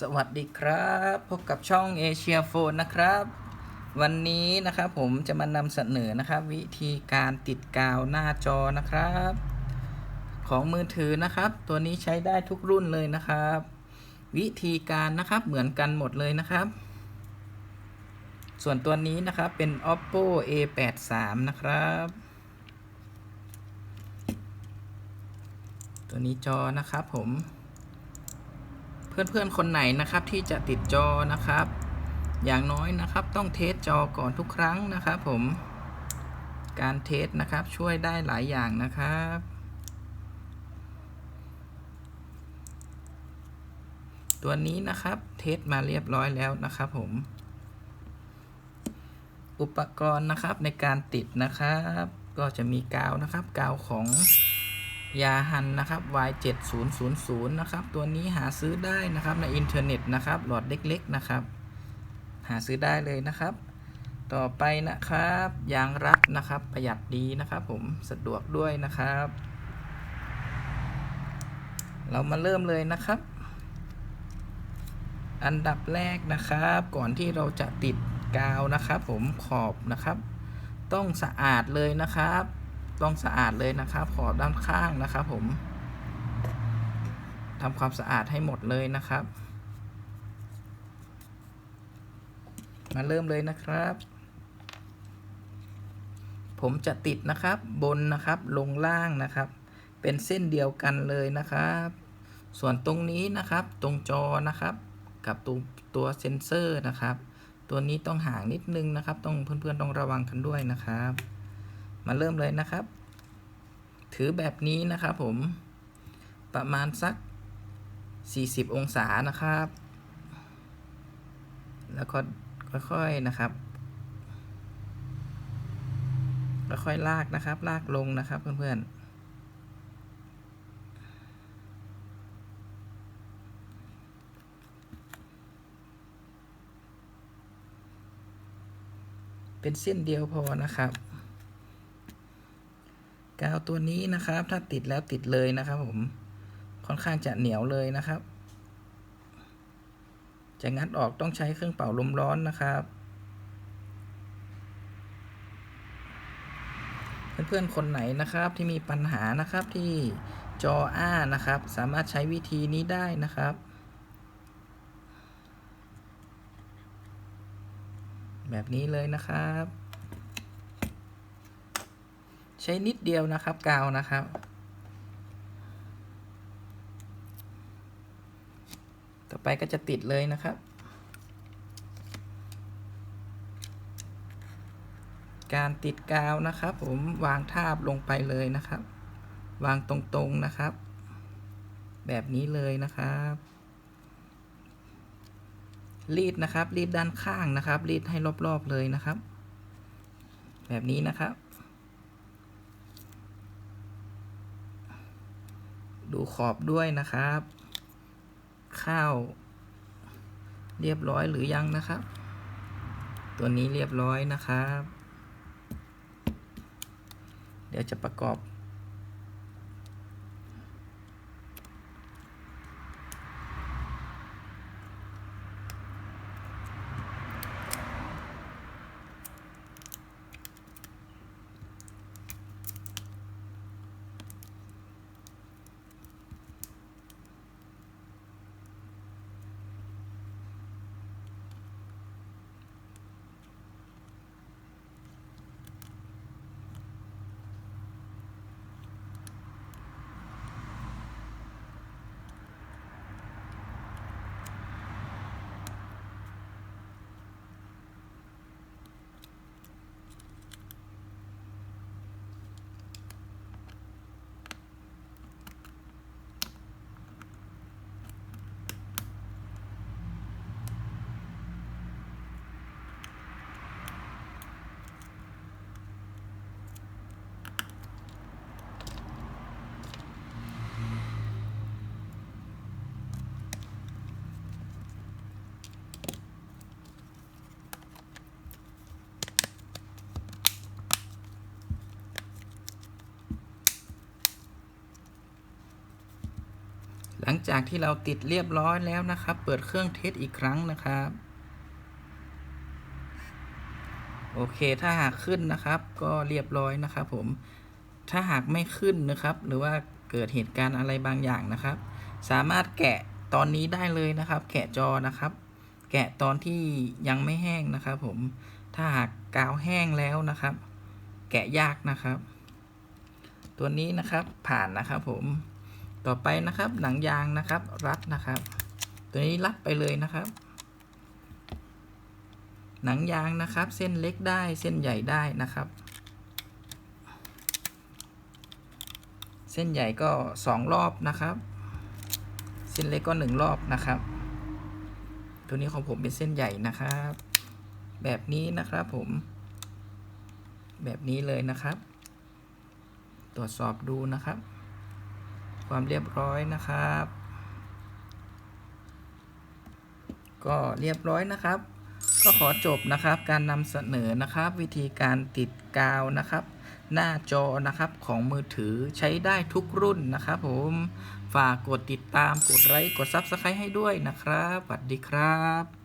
สวัสดีครับ พบกับช่องเอเชียโฟนนะครับ วันนี้นะครับผมจะมานำเสนอนะครับ วิธีการติดกาวหน้าจอนะครับ ของมือถือนะครับ ตัวนี้ใช้ได้ทุกรุ่นเลยนะครับ วิธีการนะครับเหมือนกันหมดเลยนะครับ ส่วนตัวนี้นะครับเป็น oppo a83 นะครับ ตัวนี้จอนะครับผม เพื่อนๆคนไหนนะครับที่จะติดจอนะครับ อย่างน้อยนะครับต้องเทสจอก่อนทุกครั้งนะครับ ผมการเทสนะครับช่วยได้หลายอย่างนะครับตัวนี้นะครับเทสมาเรียบร้อยแล้วนะครับผม อุปกรณ์นะครับในการติดนะครับ ก็จะมีกาวนะครับกาวของ ยาฮันนะครับ Y7000 นะครับตัวนี้หาซื้อได้นะครับในอินเทอร์เน็ตนะครับหลอดเล็กๆนะครับ หาซื้อได้เลยนะครับ ต่อไปนะครับยางรัดนะครับ ประหยัดดีนะครับผมสะดวกด้วยนะครับ เรามาเริ่มเลยนะครับ อันดับแรกนะครับ ก่อนที่เราจะติดกาวนะครับ ผมขอบนะครับ ต้องสะอาดเลยนะครับ ต้องสะอาดเลยนะครับ ขอบด้านข้างนะครับผมทำความสะอาดให้หมดเลยนะครับ มาเริ่มเลยนะครับ ผมจะติดนะครับบนนะครับลงล่างนะครับ เป็นเส้นเดียวกันเลยนะครับ ส่วนตรงนี้นะครับตรงจอนะครับ กับตัวตัวเซนเซอร์นะครับ ตัวนี้ต้องห่างนิดนึงนะครับ ต้องเพื่อนๆต้องระวังกันด้วยนะครับ มาเริ่มเลยนะครับ ถือแบบนี้นะครับผม ประมาณสัก 40 องศานะครับ แล้วก็ค่อยๆนะครับ ค่อยๆลากนะครับ ลากลงนะครับเพื่อนๆเป็นเส้นเดียวพอนะครับ กาวตัวนี้นะครับ ถ้าติดแล้วติดเลยนะครับ ผมค่อนข้างจะเหนียวเลยนะครับ จะงัดออกต้องใช้เครื่องเป่าลมร้อนนะครับเพื่อนๆคนไหนนะครับที่มีปัญหานะครับที่จออ้านะครับ สามารถใช้วิธีนี้ได้นะครับ แบบนี้เลยนะครับ ใช้นิดเดียวนะครับกาวนะครับ ต่อไปก็จะติดเลยนะครับ การติดกาวนะครับ ผมวางทาบลงไปเลยนะครับ วางตรงๆนะครับ แบบนี้เลยนะครับรีดนะครับรีดด้านข้างนะครับรีดให้รอบๆเลยนะครับ แบบนี้นะครับ ดูขอบด้วยนะครับ ข้าว เรียบร้อยหรือยังนะครับ ตัวนี้เรียบร้อยนะครับ เดี๋ยวจะประกอบ หลังจากที่เราติดเรียบร้อยแล้วนะครับ เปิดเครื่องเทสอีกครั้งนะครับ โอเค ถ้าหากขึ้นนะครับ ก็เรียบร้อยนะครับ ผม ถ้าหากไม่ขึ้นนะครับ หรือว่าเกิดเหตุการณ์อะไรบางอย่างนะครับ สามารถแกะตอนนี้ได้เลยนะครับ แกะจอนะครับ แกะตอนที่ยังไม่แห้งนะครับ ผม ถ้าหากกาวแห้งแล้วนะครับ แกะยากนะครับ ตัวนี้นะครับผ่านนะครับผม ต่อไปนะครับหนังยางนะครับ รัดนะครับ ตัวนี้รัดไปเลยนะครับ หนังยางนะครับ เส้นเล็กได้เส้นใหญ่ได้นะครับ เส้นใหญ่ก็สองรอบนะครับ เส้นเล็กก็หนึ่งรอบนะครับ ตัวนี้ของผมเป็นเส้นใหญ่นะครับ แบบนี้นะครับผม แบบนี้เลยนะครับ ตรวจสอบดูนะครับ ความเรียบร้อยนะครับ ก็เรียบร้อยนะครับ ก็ขอจบนะครับการนำเสนอนะครับ วิธีการติดกาวนะครับ หน้าจอนะครับของมือถือใช้ได้ทุกรุ่นนะครับผมฝากกดติดตามกดไลค์กด Subscribe ให้ด้วยนะครับสวัสดีครับ